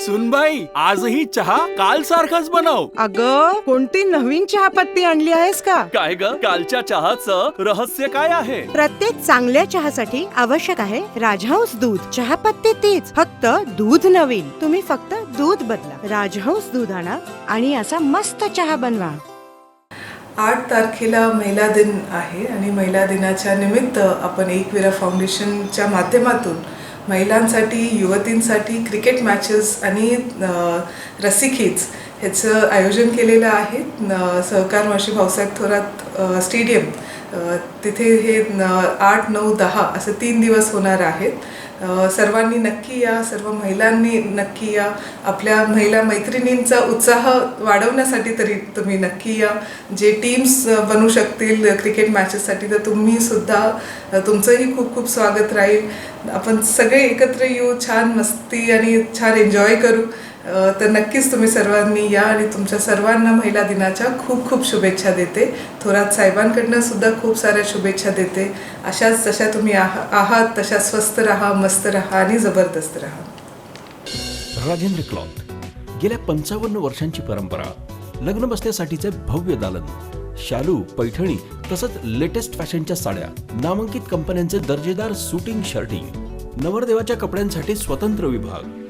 सुनबाई आजही चहा काल सारखाच बनव. अग कोणती नवीन चहापत्ती आणली आहेस का? काय ग? कालच्या चहाचं रहस्य काय आहे? प्रत्येक चांगल्या चहासाठी आवश्यक आहे राजहंस दूध. चहापत्ती तीच फक्त दूध नवीन. तुम्ही फक्त दूध बदला. राजहंस दूध आणा आणि असा मस्त चहा बनवा. आठ तारखेला महिला दिन आहे आणि महिला दिनाच्या निमित्त आपण एकविरा फाउंडेशनच्या माध्यमातून महिलांसाठी युवतींसाठी क्रिकेट मॅचेस आणि रस्सीखीच ह्याचं आयोजन केलेलं आहे. सहकार माशी भाऊसाहेब थोरात स्टेडियम. तिथे हे आठ नऊ दहा असं तीन दिवस होणार आहेत. सर्वांनी नक्की या सर्व महिलांनी नक्की या. आपल्या महिला मैत्रिणींचा उत्साह वाढवण्यासाठी तरी तुम्ही नक्की या. जे टीम्स बनू शकतील क्रिकेट मॅचेससाठी तर तुम्ही सुद्धा तुमचंही खूप खूप स्वागत राहील. आपण सगळे एकत्र येऊ छान मस्ती आणि छान एन्जॉय करू. तर नक्कीच तुम्ही सर्वांनी या आणि तुमच्या सर्वांना महिला दिनाच्या खूप खूप शुभेच्छा देते. थोरात साहेबांकडनं सुद्धा खूप साऱ्या शुभेच्छा देते. अशाच जशा तुम्ही आहा आहात तशा स्वस्त राहा मस्त राहा आणि जबरदस्त राहा. राजेंद्र क्लॉथ. गेल्या पंचावन्न वर्षांची परंपरा लग्न बसण्यासाठीचे भव्य दालन शालू पैठणी तसंच लेटेस्ट फॅशनच्या साड्या नामांकित कंपन्यांचे दर्जेदार सुटिंग शर्टिंग नवरदेवाच्या कपड्यांसाठी स्वतंत्र विभाग